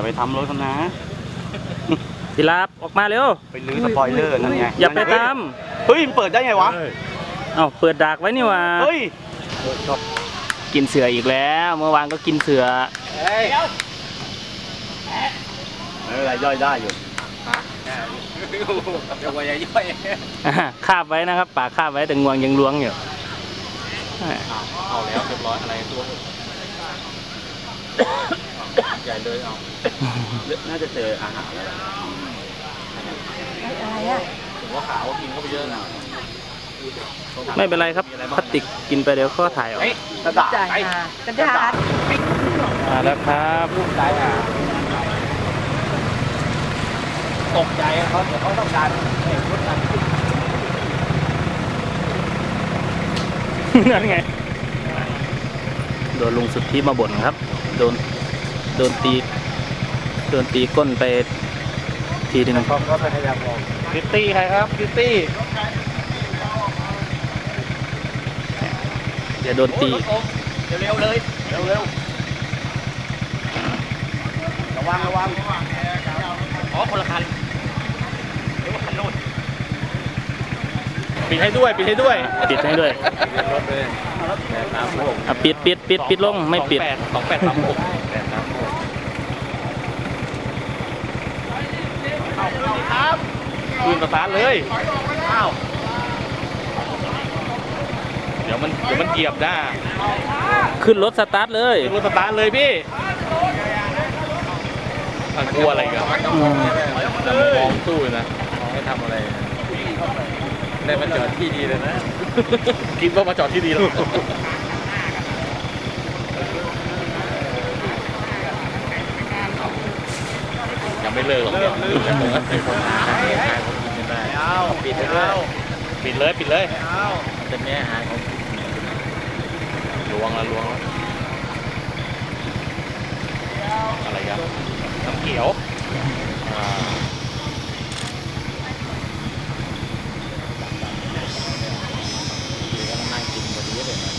อย่าไปทำรถเขานะพี่ลาบออกมาเร็ว ไปลื้อสปอยเลอร์นั่นไงอย่าไปตามเฮ้ยมันเปิดได้ไงวะเอ้าเปิดดากไว้นี่หว่าเฮ้ยกินเสืออีกแล้ว เมื่อวานก็กินเสือไม่เป็นไรย่อยได้อยู่เดี๋ยวว่าอย่าย่อยอ่าคาบไว้นะครับปากคาบไว้แต่งวงยังล้วงอยู่อ่าเอาแล้วเรียบร้อยอะไรตัว ใหญ่เลยเอาน่าจะเจออาหารแล้วล่ะอะไรอะผมว่าขาวกินเข้าไปเยอะนะไม่เป็นไรครับพลาสติกกินไปเดี๋ยวก็ถ่ายออกเฮ้ยกระดาษจ่ายมากระดาษมาแล้วครับลูกตายอะตกใจเขาเดี๋ยวเขาต้องการเห็นรถกันนั่นไง โดนลุงสุดที่มาบ่นครับ โดน โดนตีโดนตีก้นไปทีหนึงเขาก็พยายามมองพิตตี้ใครครับพิตตี้เดี๋ยวโดนตี เร็วๆเลยเร็วระวังระวังๆอ๋อคนละคันหรือว่าคันโน้นปิดให้ด้วยปิดให้ด้วยปิดให้ด้วยรถเลยแปดสามหกอะปิดปิดปิดปิดลงไม่ปิดสองแปดสามหกแปดสามหกครับ คืนสตาร์ทเลย อ้าว เดี๋ยวมันเดี๋ยวมันเหยียบได้ขึ้นรถสตาร์ทเลยคืนรถสตาร์ทเลยพี่มันกลัวอะไรกันอืมจะมามองสู้อยู่นะมองให้ทำอะไรได้มาจอดที่ดีเลยนะ คิดว่ามาจอดที่ดีแล้ว ยังไม่เลิกหรอกเนี่ยยังคงเป็นคนหาให้หาของกินไม่ได้ปิดเลยปิดเลยปิดเลยจะแม่หาของลวงละลวงละอะไรกันน้ำเขียวอ่าเดี๋ยวก็นั่งกินพอดีเลยนะ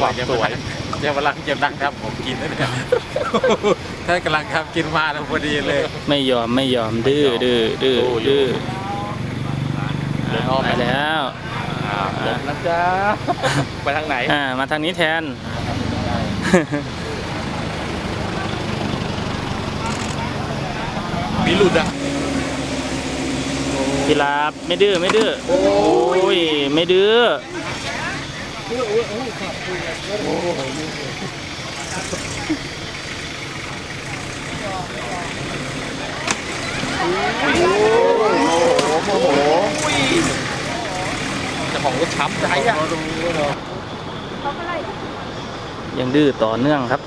ความสวย เดี๋ยววันหลังจะนั่งครับผมกินนะเนี่ยถ้ากำลังทำกินมาแล้วพอดีเลยไม่ยอมไม่ยอมดื้อดื้อดื้อดื้อเดินอ้อมไปแล้วหลบนะจ๊ะไปทางไหนอ่ามาทางนี้แทนมีหลุดอะพี่ลาบไม่ดื้อไม่ดื้อโอ้ยไม่ดื้อ โอ้โหเจ้าของรถช้ำใจอะยังดื้อต่อเนื่องครับ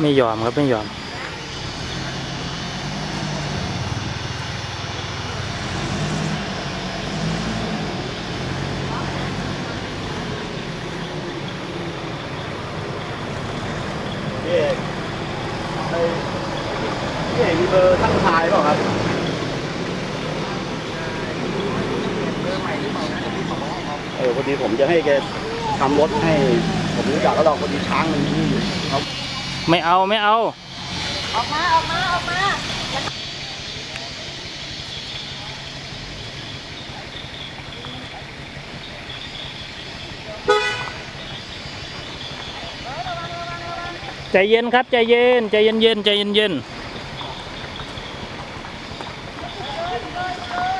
ไม่ยอมครับ ไม่ยอม พี่เอกไอ้ พี่เอกมีเบอร์ทั้งทายเปล่าครับเออพอดีผมจะให้แกทำรถให้ ผมรู้จักก็ลองพอดีช้างมันนี่อยู่เขาไม่เอาไม่เอา ออกมาออกมาออกมาใจเย็นครับใจเย็นใจเย็นเย็นใจเย็นเย็นๆ go, go.